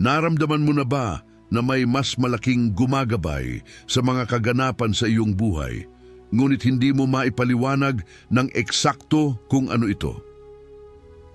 Naramdaman mo na ba na may mas malaking gumagabay sa mga kaganapan sa iyong buhay, ngunit hindi mo maipaliwanag ng eksakto kung ano ito?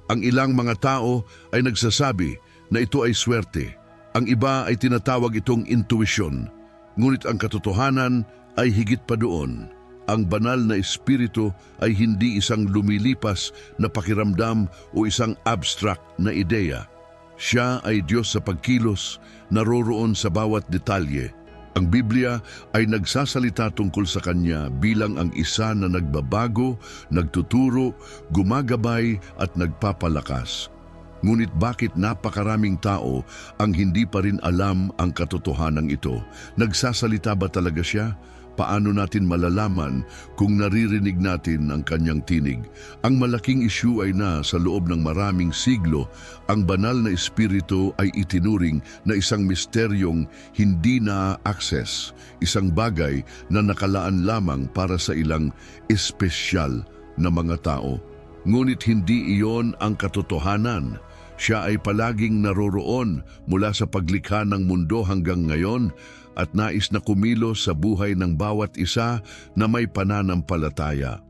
Ang ilang mga tao ay nagsasabi na ito ay swerte. Ang iba ay tinatawag itong intuition. Ngunit ang katotohanan ay higit pa doon. Ang banal na espiritu ay hindi isang lumilipas na pakiramdam o isang abstract na ideya. Siya ay Diyos sa pagkilos, naroroon sa bawat detalye. Ang Biblia ay nagsasalita tungkol sa Kanya bilang ang isa na nagbabago, nagtuturo, gumagabay at nagpapalakas. Ngunit bakit napakaraming tao ang hindi pa rin alam ang katotohanan ito? Nagsasalita ba talaga siya? Paano natin malalaman kung naririnig natin ang kanyang tinig? Ang malaking issue ay na sa loob ng maraming siglo, ang banal na espiritu ay itinuring na isang misteryong hindi na-access, isang bagay na nakalaan lamang para sa ilang espesyal na mga tao. Ngunit hindi iyon ang katotohanan. Siya ay palaging naroroon mula sa paglikha ng mundo hanggang ngayon at nais na kumilos sa buhay ng bawat isa na may pananampalataya.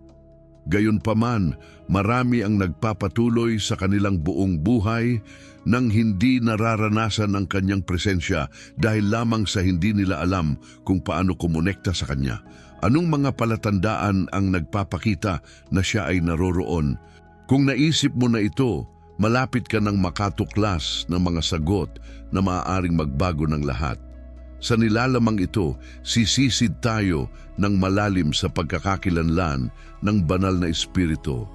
Gayunpaman, marami ang nagpapatuloy sa kanilang buong buhay nang hindi nararanasan ang kanyang presensya dahil lamang sa hindi nila alam kung paano kumonekta sa kanya. Anong mga palatandaan ang nagpapakita na siya ay naroroon? Kung naisip mo na ito, malapit ka ng makatuklas ng mga sagot na maaaring magbago ng lahat. Sa nilalamang ito, sisisid tayo ng malalim sa pagkakakilanlan ng banal na espiritu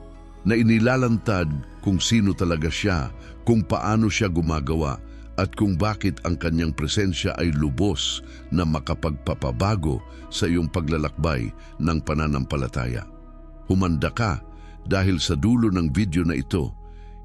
na inilalantad kung sino talaga siya, kung paano siya gumagawa, at kung bakit ang kanyang presensya ay lubos na makapagpapabago sa iyong paglalakbay ng pananampalataya. Humanda ka dahil sa dulo ng video na ito,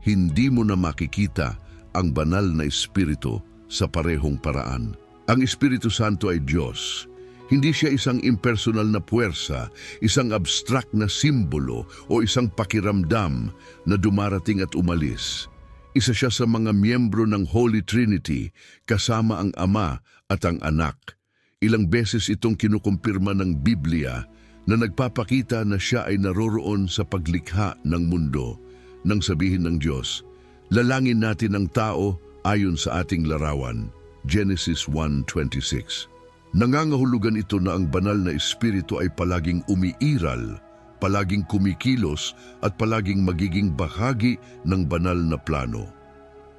hindi mo na makikita ang banal na espiritu sa parehong paraan. Ang Espiritu Santo ay Diyos. Hindi siya isang impersonal na puwersa, isang abstract na simbolo o isang pakiramdam na dumarating at umalis. Isa siya sa mga miyembro ng Holy Trinity kasama ang Ama at ang Anak. Ilang beses itong kinukumpirma ng Biblia na nagpapakita na siya ay naroroon sa paglikha ng mundo nang sabihin ng Diyos, lalangin natin ang tao ayon sa ating larawan. Genesis 1.26 Nangangahulugan ito na ang banal na espiritu ay palaging umiiral, palaging kumikilos at palaging magiging bahagi ng banal na plano.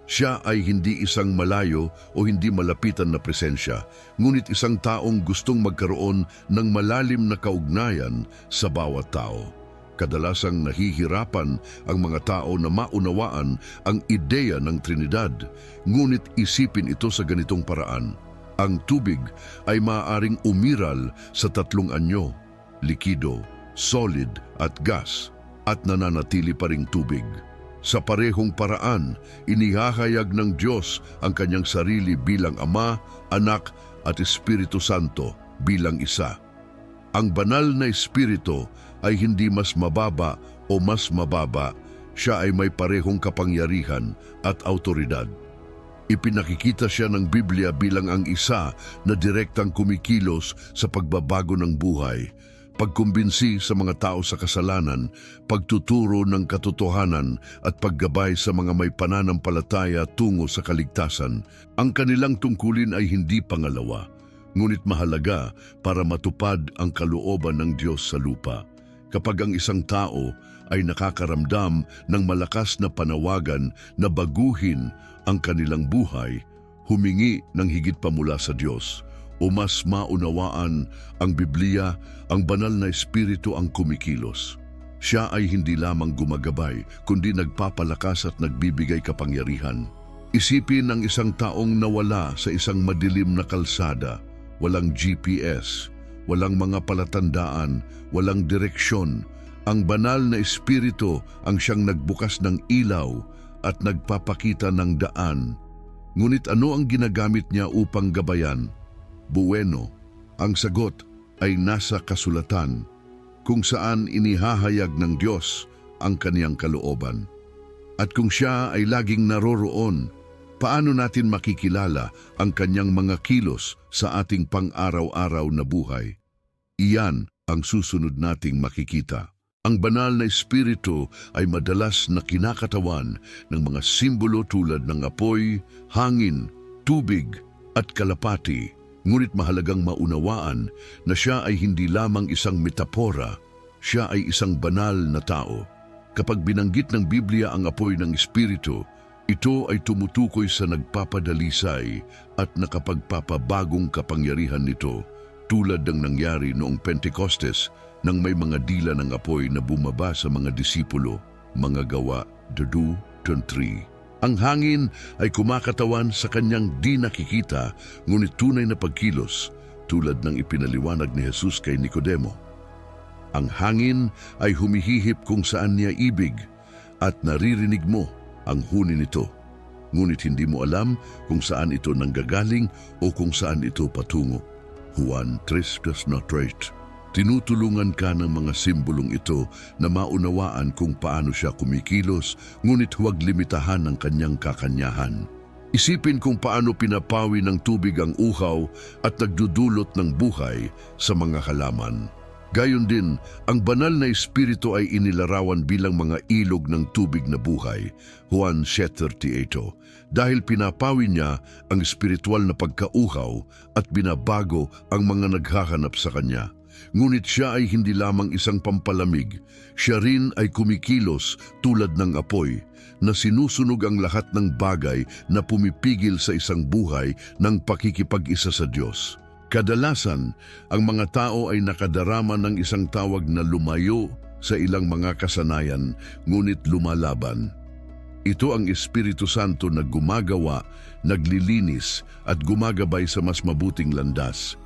Siya ay hindi isang malayo o hindi malapitan na presensya, ngunit isang taong gustong magkaroon ng malalim na kaugnayan sa bawat tao. Kadalasang nahihirapan ang mga tao na maunawaan ang ideya ng Trinidad, ngunit isipin ito sa ganitong paraan. Ang tubig ay maaaring umiral sa tatlong anyo, likido, solid at gas, at nananatili pa ring tubig. Sa parehong paraan, inihahayag ng Diyos ang kanyang sarili bilang Ama, Anak at Espiritu Santo bilang isa. Ang banal na Espiritu ay hindi mas mababa o mas mababa, siya ay may parehong kapangyarihan at autoridad. Ipinakikita siya ng Biblia bilang ang isa na direktang kumikilos sa pagbabago ng buhay, pagkumbinsi sa mga tao sa kasalanan, pagtuturo ng katotohanan at paggabay sa mga may pananampalataya tungo sa kaligtasan. Ang kanilang tungkulin ay hindi pangalawa, ngunit mahalaga para matupad ang kalooban ng Diyos sa lupa. Kapag ang isang tao ay nakakaramdam ng malakas na panawagan na baguhin ang kanilang buhay, humingi ng higit pa mula sa Diyos o mas maunawaan ang Biblia, ang banal na espiritu ang kumikilos. Siya ay hindi lamang gumagabay, kundi nagpapalakas at nagbibigay kapangyarihan. Isipin ng isang taong nawala sa isang madilim na kalsada, walang GPS, walang mga palatandaan, walang direksyon. Ang banal na espiritu ang siyang nagbukas ng ilaw at nagpapakita ng daan. Ngunit ano ang ginagamit niya upang gabayan? Bueno, ang sagot ay nasa kasulatan kung saan inihahayag ng Diyos ang kaniyang kalooban. At kung siya ay laging naroroon, paano natin makikilala ang kanyang mga kilos sa ating pang-araw-araw na buhay? Iyan ang susunod nating makikita. Ang banal na espiritu ay madalas na kinakatawan ng mga simbolo tulad ng apoy, hangin, tubig at kalapati. Ngunit mahalagang maunawaan na siya ay hindi lamang isang metapora, siya ay isang banal na tao. Kapag binanggit ng Biblia ang apoy ng espiritu, ito ay tumutukoy sa nagpapadalisay at nakapagpapabagong kapangyarihan nito tulad ng nangyari noong Pentecostes nang may mga dila ng apoy na bumaba sa mga disipulo, mga gawa, Dudu, 3. Ang hangin ay kumakatawan sa kanyang di nakikita ngunit tunay na pagkilos tulad ng ipinaliwanag ni Jesus kay Nicodemo. Ang hangin ay humihihip kung saan niya ibig at naririnig mo ang huni nito. Ngunit hindi mo alam kung saan ito nanggagaling o kung saan ito patungo. Juan 3.3 Tinutulungan ka ng mga simbolong ito na maunawaan kung paano siya kumikilos, ngunit huwag limitahan ang kanyang kakanyahan. Isipin kung paano pinapawi ng tubig ang uhaw at nagdudulot ng buhay sa mga halaman. Gayon din, ang banal na espiritu ay inilarawan bilang mga ilog ng tubig na buhay, Juan 7.38, dahil pinapawi niya ang espiritual na pagkauhaw at binabago ang mga naghahanap sa kanya. Ngunit siya ay hindi lamang isang pampalamig, siya rin ay kumikilos tulad ng apoy, na sinusunog ang lahat ng bagay na pumipigil sa isang buhay ng pakikipag-isa sa Diyos. Kadalasan, ang mga tao ay nakadarama ng isang tawag na lumayo sa ilang mga kasanayan, ngunit lumalaban. Ito ang Espiritu Santo na gumagawa, naglilinis at gumagabay sa mas mabuting landas.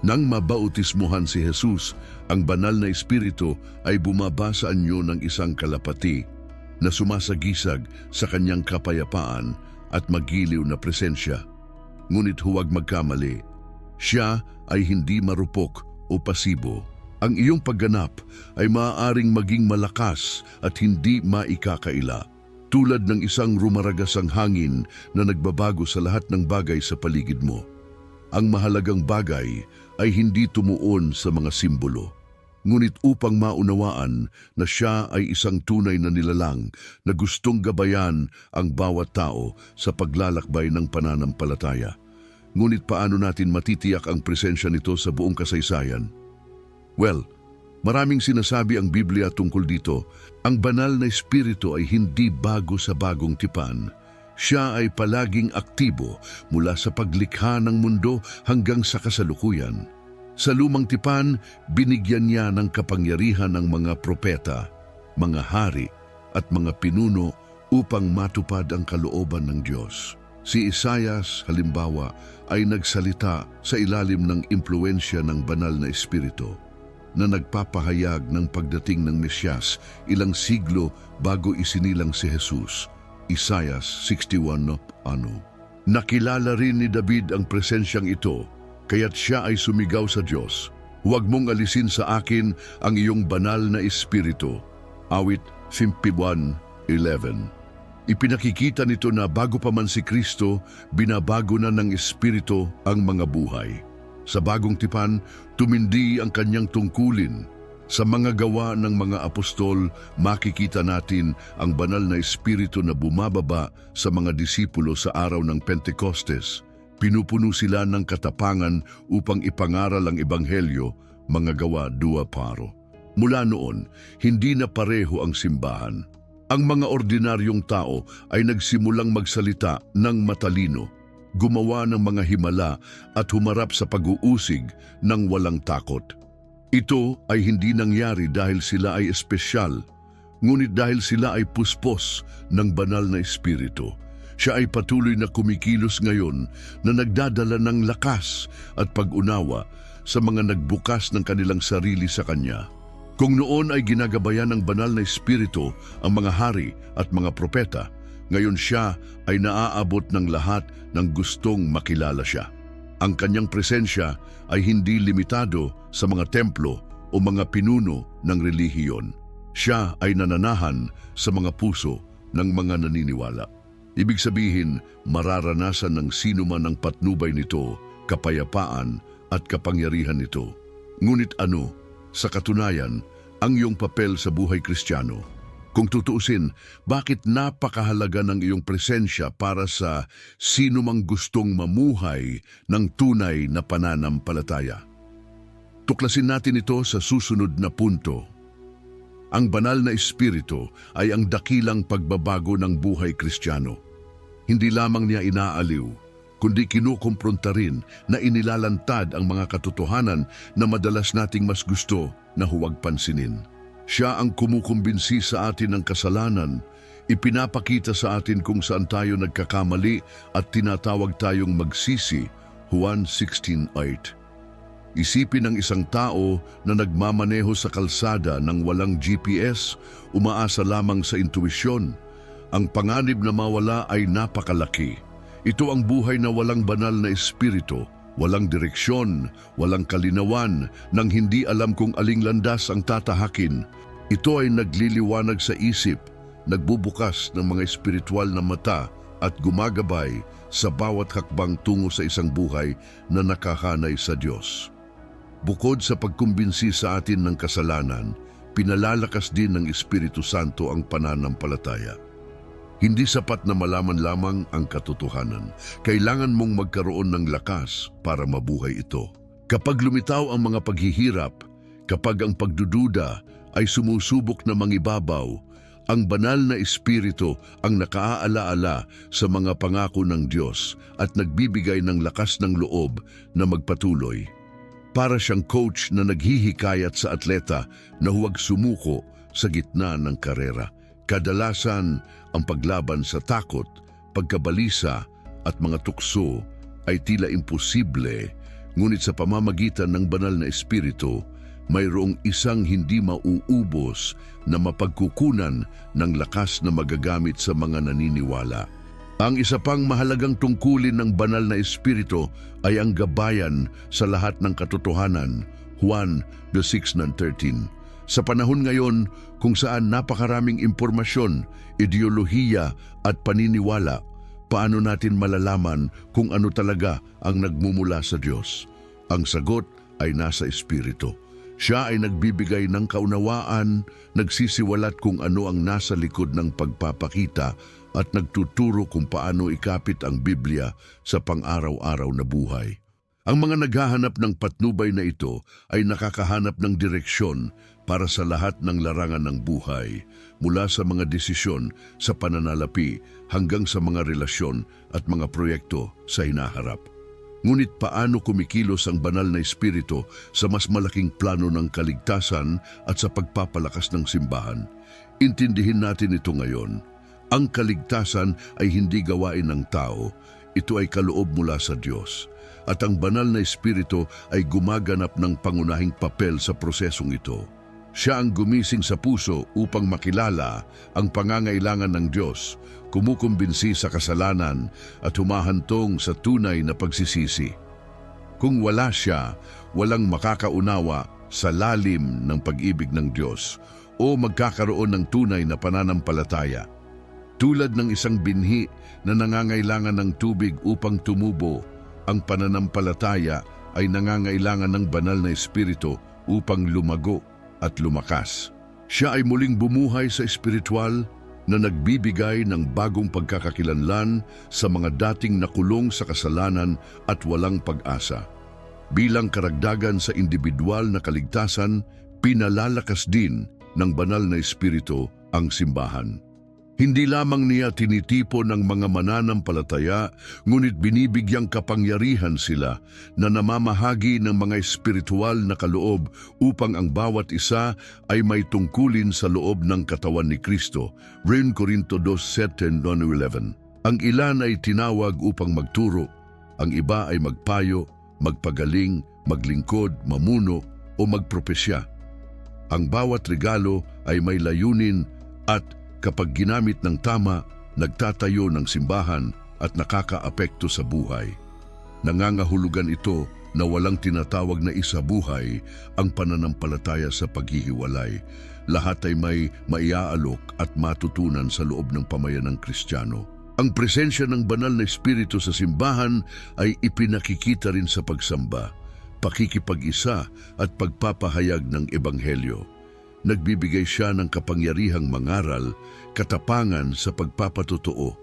Nang mabautismuhan si Jesus, ang banal na Espiritu ay bumaba sa anyo ng isang kalapati na sumasagisag sa kanyang kapayapaan at magiliw na presensya. Ngunit huwag magkamali, siya ay hindi marupok o pasibo. Ang iyong pagganap ay maaaring maging malakas at hindi maikakaila. Tulad ng isang rumaragasang hangin na nagbabago sa lahat ng bagay sa paligid mo. Ang mahalagang bagay ay hindi tumuon sa mga simbolo. Ngunit upang maunawaan na siya ay isang tunay na nilalang na gustong gabayan ang bawat tao sa paglalakbay ng pananampalataya. Ngunit paano natin matitiyak ang presensya nito sa buong kasaysayan? Well, maraming sinasabi ang Biblia tungkol dito. Ang banal na espiritu ay hindi bago sa bagong tipan. Siya ay palaging aktibo mula sa paglikha ng mundo hanggang sa kasalukuyan. Sa lumang tipan, binigyan niya ng kapangyarihan ng mga propeta, mga hari at mga pinuno upang matupad ang kalooban ng Diyos. Si Isayas, halimbawa, ay nagsalita sa ilalim ng impluensya ng banal na espiritu na nagpapahayag ng pagdating ng Mesyas ilang siglo bago isinilang si Jesus. Isayas 61 ano. Nakilala rin ni David ang presensyang ito, kaya't siya ay sumigaw sa Diyos. Huwag mong alisin sa akin ang iyong banal na espiritu. Awit 51.11 Ipinakikita nito na bago pa man si Kristo, binabago na ng Espiritu ang mga buhay. Sa bagong tipan, tumindi ang kanyang tungkulin. Sa mga gawa ng mga apostol, makikita natin ang banal na Espiritu na bumababa sa mga disipulo sa araw ng Pentecostes. Pinupuno sila ng katapangan upang ipangaral ang Ebanghelyo, mga gawa dua paro. Mula noon, hindi na pareho ang simbahan. Ang mga ordinaryong tao ay nagsimulang magsalita ng matalino, gumawa ng mga himala at humarap sa pag-uusig ng walang takot. Ito ay hindi nangyari dahil sila ay espesyal, ngunit dahil sila ay puspos ng banal na espiritu. Siya ay patuloy na kumikilos ngayon na nagdadala ng lakas at pag-unawa sa mga nagbukas ng kanilang sarili sa Kanya. Kung noon ay ginagabayan ng banal na espiritu ang mga hari at mga propeta, ngayon siya ay naaabot ng lahat ng gustong makilala siya. Ang kanyang presensya ay hindi limitado sa mga templo o mga pinuno ng relihiyon. Siya ay nananahan sa mga puso ng mga naniniwala. Ibig sabihin, mararanasan ng sino man ang patnubay nito, kapayapaan at kapangyarihan nito. Ngunit ano, sa katunayan, ang iyong papel sa buhay kristyano? Kung tutuusin, bakit napakahalaga ng iyong presensya para sa sino mang gustong mamuhay ng tunay na pananampalataya? Tuklasin natin ito sa susunod na punto. Ang banal na espiritu ay ang dakilang pagbabago ng buhay kristyano. Hindi lamang niya inaaliw, kundi kinukumpronta rin na inilalantad ang mga katotohanan na madalas nating mas gusto na huwag pansinin. Siya ang kumukumbinsi sa atin ng kasalanan, ipinapakita sa atin kung saan tayo nagkakamali at tinatawag tayong magsisi, Juan 16.8. Isipin ng isang tao na nagmamaneho sa kalsada ng walang GPS, umaasa lamang sa intuisyon. Ang panganib na mawala ay napakalaki. Ito ang buhay na walang banal na espiritu, walang direksyon, walang kalinawan, nang hindi alam kung aling landas ang tatahakin. Ito ay nagliliwanag sa isip, nagbubukas ng mga espiritual na mata at gumagabay sa bawat hakbang tungo sa isang buhay na nakahanay sa Diyos. Bukod sa pagkumbinsi sa atin ng kasalanan, pinalalakas din ng Espiritu Santo ang pananampalataya. Hindi sapat na malaman lamang ang katotohanan. Kailangan mong magkaroon ng lakas para mabuhay ito. Kapag lumitaw ang mga paghihirap, kapag ang pagdududa ay sumusubok na mangibabaw, ang banal na espiritu ang nakaaalaala sa mga pangako ng Diyos at nagbibigay ng lakas ng loob na magpatuloy. Para siyang coach na naghihikayat sa atleta na huwag sumuko sa gitna ng karera. Kadalasan, ang paglaban sa takot, pagkabalisa at mga tukso ay tila imposible, ngunit sa pamamagitan ng banal na espiritu, mayroong isang hindi mauubos na mapagkukunan ng lakas na magagamit sa mga naniniwala. Ang isa pang mahalagang tungkulin ng banal na espiritu ay ang gabayan sa lahat ng katotohanan, Juan 6.13. Sa panahon ngayon kung saan napakaraming impormasyon, ideolohiya at paniniwala, paano natin malalaman kung ano talaga ang nagmumula sa Diyos? Ang sagot ay nasa espiritu. Siya ay nagbibigay ng kaunawaan, nagsisiwalat kung ano ang nasa likod ng pagpapakita at nagtuturo kung paano ikapit ang Biblia sa pang-araw-araw na buhay. Ang mga naghahanap ng patnubay na ito ay nakakahanap ng direksyon para sa lahat ng larangan ng buhay, mula sa mga desisyon sa pananalapi hanggang sa mga relasyon at mga proyekto sa hinaharap. Ngunit paano kumikilos ang banal na espiritu sa mas malaking plano ng kaligtasan at sa pagpapalakas ng simbahan? Intindihin natin ito ngayon. Ang kaligtasan ay hindi gawain ng tao, ito ay kaloob mula sa Diyos. At ang banal na espiritu ay gumaganap ng pangunahing papel sa prosesong ito. Siya ang gumising sa puso upang makilala ang pangangailangan ng Diyos, kumukumbinsi sa kasalanan at humahantong sa tunay na pagsisisi. Kung wala siya, walang makakaunawa sa lalim ng pag-ibig ng Diyos o magkakaroon ng tunay na pananampalataya. Tulad ng isang binhi na nangangailangan ng tubig upang tumubo, ang pananampalataya ay nangangailangan ng banal na espiritu upang lumago at lumakas. Siya ay muling bumuhay sa espiritual na nagbibigay ng bagong pagkakakilanlan sa mga dating nakulong sa kasalanan at walang pag-asa. Bilang karagdagan sa individual na kaligtasan, pinalalakas din ng banal na espiritu ang simbahan. Hindi lamang niya tinitipo ng mga mananampalataya, ngunit binibigyang kapangyarihan sila na namamahagi ng mga espiritual na kaloob upang ang bawat isa ay may tungkulin sa loob ng katawan ni Kristo. Rin Corinto 2.7-11 Ang ilan ay tinawag upang magturo, ang iba ay magpayo, magpagaling, maglingkod, mamuno o magpropesya. Ang bawat regalo ay may layunin at kapag ginamit ng tama, nagtatayo ng simbahan at nakakaapekto sa buhay. Nangangahulugan ito na walang tinatawag na isa buhay ang pananampalataya sa paghihiwalay. Lahat ay may maiaalok at matutunan sa loob ng pamayanang Kristiyano. Ang presensya ng banal na espiritu sa simbahan ay ipinakikita rin sa pagsamba, pakikipag-isa at pagpapahayag ng ebanghelyo. Nagbibigay siya ng kapangyarihang mangaral, katapangan sa pagpapatotoo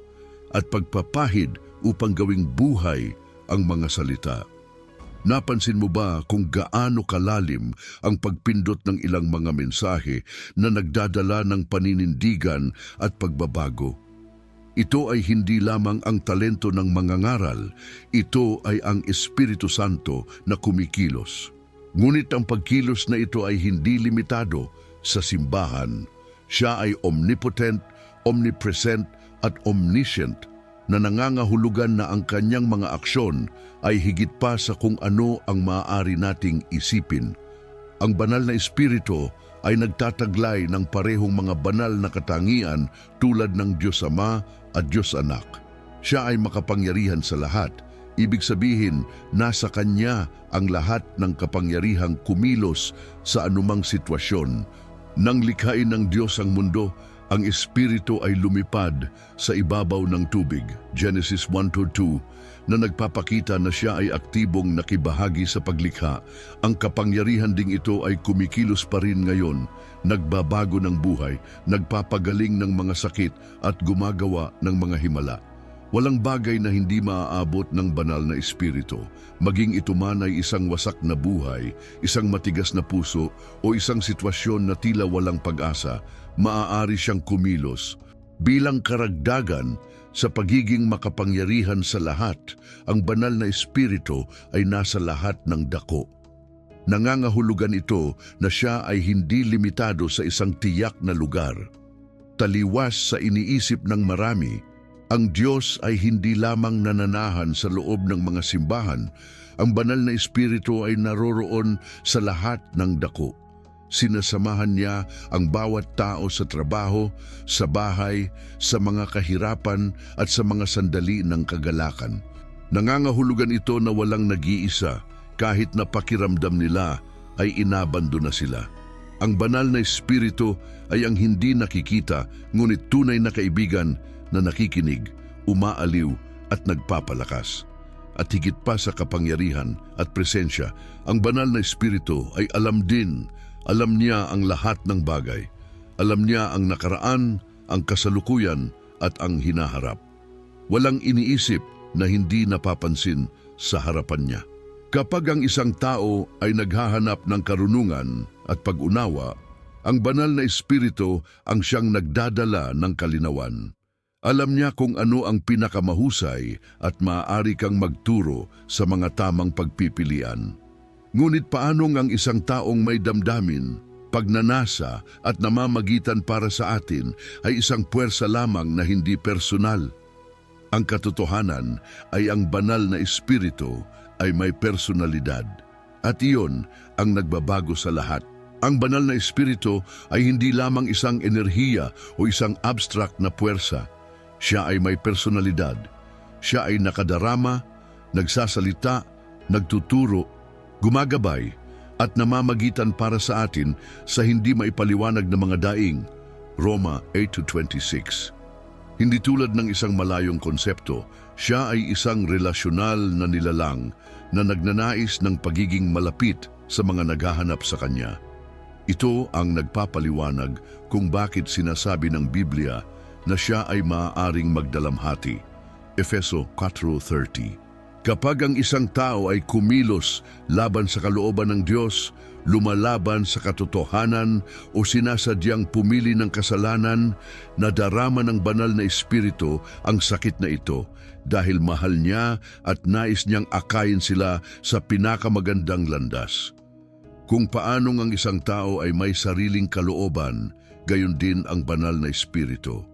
at pagpapahid upang gawing buhay ang mga salita. Napansin mo ba kung gaano kalalim ang pagpindot ng ilang mga mensahe na nagdadala ng paninindigan at pagbabago? Ito ay hindi lamang ang talento ng mangangaral, ito ay ang Espiritu Santo na kumikilos. Ngunit ang pagkilos na ito ay hindi limitado sa simbahan. Siya ay omnipotent, omnipresent at omniscient na nangangahulugan na ang kanyang mga aksyon ay higit pa sa kung ano ang maaari nating isipin. Ang banal na espiritu ay nagtataglay ng parehong mga banal na katangian tulad ng Diyos Ama at Diyos Anak. Siya ay makapangyarihan sa lahat. Ibig sabihin, nasa Kanya ang lahat ng kapangyarihang kumilos sa anumang sitwasyon. Nang likhain ng Diyos ang mundo, ang Espiritu ay lumipad sa ibabaw ng tubig, Genesis 1.2, na nagpapakita na siya ay aktibong nakibahagi sa paglikha. Ang kapangyarihan ding ito ay kumikilos pa rin ngayon, nagbabago ng buhay, nagpapagaling ng mga sakit at gumagawa ng mga himala. Walang bagay na hindi maaabot ng banal na espiritu, maging ito man ay isang wasak na buhay, isang matigas na puso o isang sitwasyon na tila walang pag-asa, maaari siyang kumilos. Bilang karagdagan sa pagiging makapangyarihan sa lahat, ang banal na espiritu ay nasa lahat ng dako. Nangangahulugan ito na siya ay hindi limitado sa isang tiyak na lugar. Taliwas sa iniisip ng marami, ang Diyos ay hindi lamang nananahan sa loob ng mga simbahan, ang banal na espiritu ay naroroon sa lahat ng dako. Sinasamahan niya ang bawat tao sa trabaho, sa bahay, sa mga kahirapan at sa mga sandali ng kagalakan. Nangangahulugan ito na walang nag-iisa kahit na pakiramdam nila ay inabando na sila. Ang banal na espiritu ay ang hindi nakikita ngunit tunay na kaibigan na nakikinig, umaaliw at nagpapalakas. At higit pa sa kapangyarihan at presensya, ang banal na espiritu ay alam din, alam niya ang lahat ng bagay. Alam niya ang nakaraan, ang kasalukuyan at ang hinaharap. Walang iniisip na hindi napapansin sa harapan niya. Kapag ang isang tao ay naghahanap ng karunungan at pag-unawa, ang banal na espiritu ang siyang nagdadala ng kalinawan. Alam niya kung ano ang pinakamahusay at maaari kang magturo sa mga tamang pagpipilian. Ngunit paano ang isang taong may damdamin, pagnanasa at namamagitan para sa atin ay isang puwersa lamang na hindi personal? Ang katotohanan ay ang banal na espiritu ay may personalidad. At iyon ang nagbabago sa lahat. Ang banal na espiritu ay hindi lamang isang enerhiya o isang abstract na puwersa. Siya ay may personalidad. Siya ay nakadarama, nagsasalita, nagtuturo, gumagabay, at namamagitan para sa atin sa hindi maipaliwanag na mga daing. Roma 8.26 Hindi tulad ng isang malayong konsepto, siya ay isang relasyonal na nilalang na nagnanais ng pagiging malapit sa mga naghahanap sa Kanya. Ito ang nagpapaliwanag kung bakit sinasabi ng Biblia na siya ay maaaring magdalamhati. Efeso 4.30 Kapag ang isang tao ay kumilos laban sa kalooban ng Diyos, lumalaban sa katotohanan o sinasadyang pumili ng kasalanan, nadarama ng banal na espiritu ang sakit na ito dahil mahal niya at nais niyang akayin sila sa pinakamagandang landas. Kung paanong ang isang tao ay may sariling kalooban, gayon din ang banal na espiritu.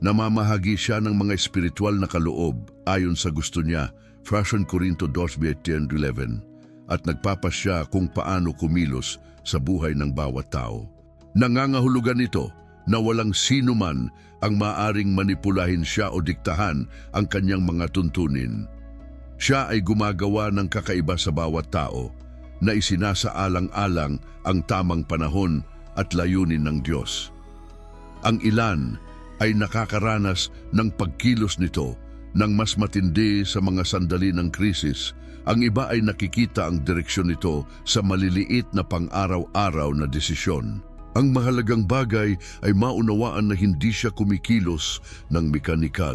Namamahagi siya ng mga espiritual na kaloob ayon sa gusto niya, 1 Corinto 2.10-11, at nagpapasya kung paano kumilos sa buhay ng bawat tao. Nangangahulugan ito na walang sino man ang maaring manipulahin siya o diktahan ang kanyang mga tuntunin. Siya ay gumagawa ng kakaiba sa bawat tao na isinasaalang-alang ang tamang panahon at layunin ng Diyos. Ang ilan ay nakakaranas ng pagkilos nito ng mas matindi sa mga sandali ng krisis. Ang iba ay nakikita ang direksyon nito sa maliliit na pang-araw-araw na desisyon. Ang mahalagang bagay ay maunawaan na hindi siya kumikilos ng mekanikal,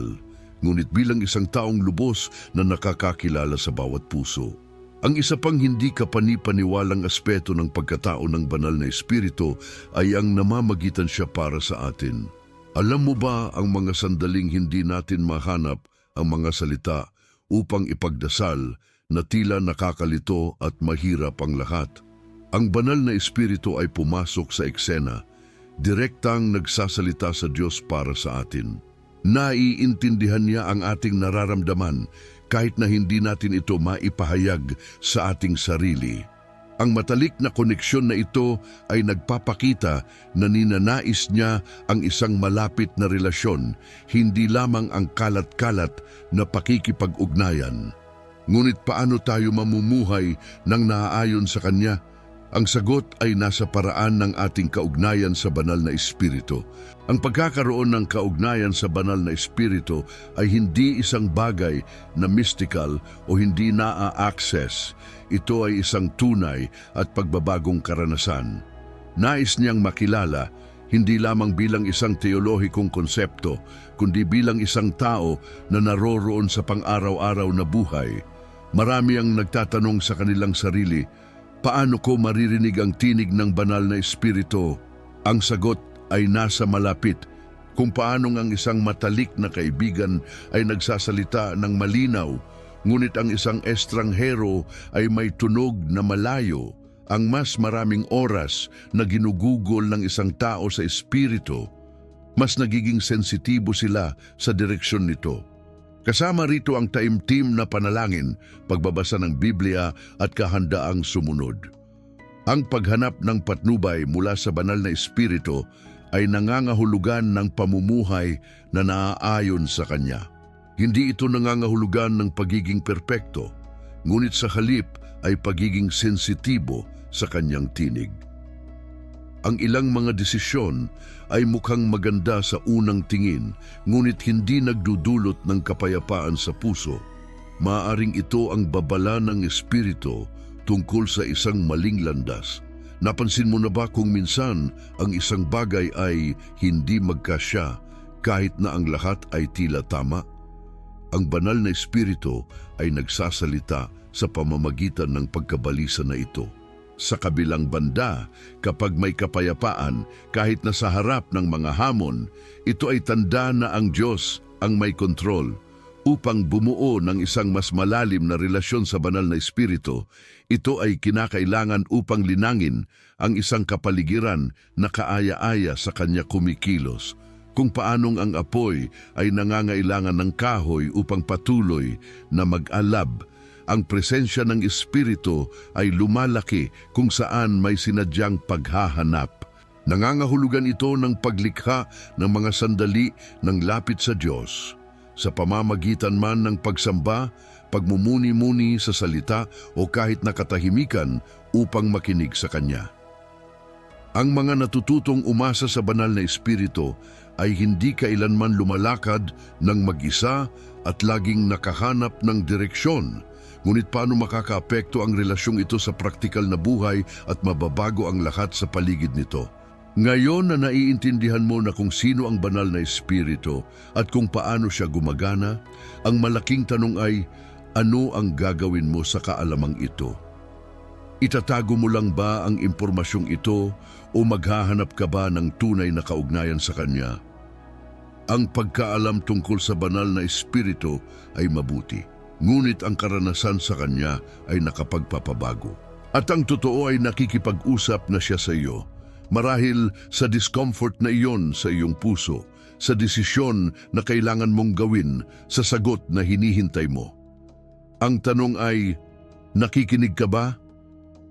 ngunit bilang isang taong lubos na nakakakilala sa bawat puso. Ang isa pang hindi kapanipaniwalang aspeto ng pagkatao ng banal na espiritu ay ang namamagitan siya para sa atin. Alam mo ba ang mga sandaling hindi natin mahanap ang mga salita upang ipagdasal na tila nakakalito at mahirap ang lahat? Ang banal na espiritu ay pumasok sa eksena, direktang nagsasalita sa Diyos para sa atin. Naiintindihan niya ang ating nararamdaman kahit na hindi natin ito maipahayag sa ating sarili. Ang matalik na koneksyon na ito ay nagpapakita na ninanais niya ang isang malapit na relasyon, hindi lamang ang kalat-kalat na pakikipag-ugnayan. Ngunit paano tayo mamumuhay ng naaayon sa Kanya? Ang sagot ay nasa paraan ng ating kaugnayan sa banal na espiritu. Ang pagkakaroon ng kaugnayan sa banal na espiritu ay hindi isang bagay na mystical o hindi naa-access. Ito ay isang tunay at pagbabagong karanasan. Nais niyang makilala hindi lamang bilang isang teolohikong konsepto, kundi bilang isang tao na naroroon sa pang-araw-araw na buhay. Marami ang nagtatanong sa kanilang sarili, Paano ko maririnig ang tinig ng banal na espiritu? Ang sagot ay nasa malapit kung paano ang isang matalik na kaibigan ay nagsasalita ng malinaw, ngunit ang isang estranghero ay may tunog na malayo, ang mas maraming oras na ginugugol ng isang tao sa espiritu, mas nagiging sensitibo sila sa direksyon nito. Kasama rito ang taimtim na panalangin, pagbabasa ng Biblia at kahandaang sumunod. Ang paghanap ng patnubay mula sa banal na espiritu ay nangangahulugan ng pamumuhay na naaayon sa Kanya. Hindi ito nangangahulugan ng pagiging perpekto, ngunit sa halip ay pagiging sensitibo sa Kanyang tinig. Ang ilang mga desisyon ay mukhang maganda sa unang tingin, ngunit hindi nagdudulot ng kapayapaan sa puso. Maaring ito ang babala ng espiritu tungkol sa isang maling landas. Napansin mo na ba kung minsan ang isang bagay ay hindi magkasya kahit na ang lahat ay tila tama? Ang banal na espiritu ay nagsasalita sa pamamagitan ng pagkabalisa na ito. Sa kabilang banda, kapag may kapayapaan kahit na sa harap ng mga hamon, ito ay tanda na ang Diyos ang may kontrol. Upang bumuo ng isang mas malalim na relasyon sa banal na espiritu, ito ay kinakailangan upang linangin ang isang kapaligiran na kaaya-aya sa kanya kumikilos kung paanong ang apoy ay nangangailangan ng kahoy upang patuloy na mag-alab ang presensya ng Espiritu ay lumalaki kung saan may sinadyang paghahanap. Nangangahulugan ito ng paglikha ng mga sandali ng lapit sa Diyos. Sa pamamagitan man ng pagsamba, pagmumuni-muni sa salita o kahit nakatahimikan upang makinig sa Kanya. Ang mga natututong umasa sa banal na Espiritu ay hindi kailanman lumalakad ng mag-isa at laging nakahanap ng direksyon Ngunit paano makakaapekto ang relasyong ito sa praktikal na buhay at mababago ang lahat sa paligid nito? Ngayon na naiintindihan mo na kung sino ang banal na espiritu at kung paano siya gumagana, ang malaking tanong ay, ano ang gagawin mo sa kaalamang ito? Itatago mo lang ba ang impormasyong ito o maghahanap ka ba ng tunay na kaugnayan sa Kanya? Ang pagkaalam tungkol sa banal na espiritu ay mabuti ngunit ang karanasan sa kanya ay nakapagpapabago. At ang totoo ay nakikipag-usap na siya sa iyo, marahil sa discomfort na iyon sa iyong puso, sa desisyon na kailangan mong gawin, sa sagot na hinihintay mo. Ang tanong ay, nakikinig ka ba?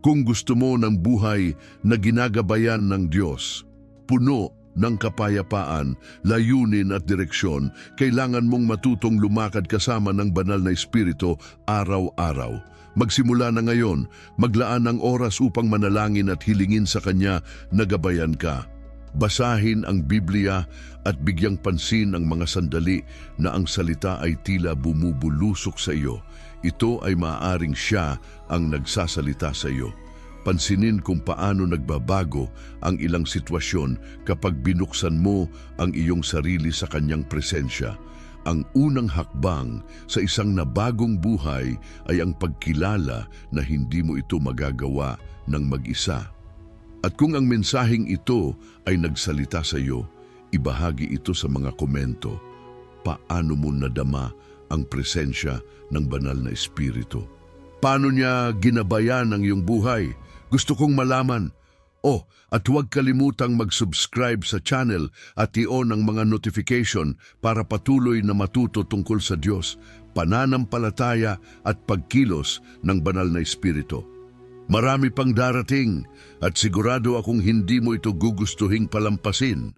Kung gusto mo ng buhay na ginagabayan ng Diyos, puno ng kapayapaan, layunin at direksyon, kailangan mong matutong lumakad kasama ng banal na espiritu araw-araw. Magsimula na ngayon, maglaan ng oras upang manalangin at hilingin sa Kanya na gabayan ka. Basahin ang Biblia at bigyang pansin ang mga sandali na ang salita ay tila bumubulusok sa iyo. Ito ay maaaring siya ang nagsasalita sa iyo. Pansinin kung paano nagbabago ang ilang sitwasyon kapag binuksan mo ang iyong sarili sa kanyang presensya. Ang unang hakbang sa isang nabagong buhay ay ang pagkilala na hindi mo ito magagawa ng mag-isa. At kung ang mensaheng ito ay nagsalita sa iyo, ibahagi ito sa mga komento. Paano mo nadama ang presensya ng banal na espiritu? Paano niya ginabayan ang iyong buhay? Gusto kong malaman. Oh, at huwag kalimutang mag-subscribe sa channel at i-on ang mga notification para patuloy na matuto tungkol sa Diyos, pananampalataya at pagkilos ng banal na espiritu. Marami pang darating at sigurado akong hindi mo ito gugustuhing palampasin.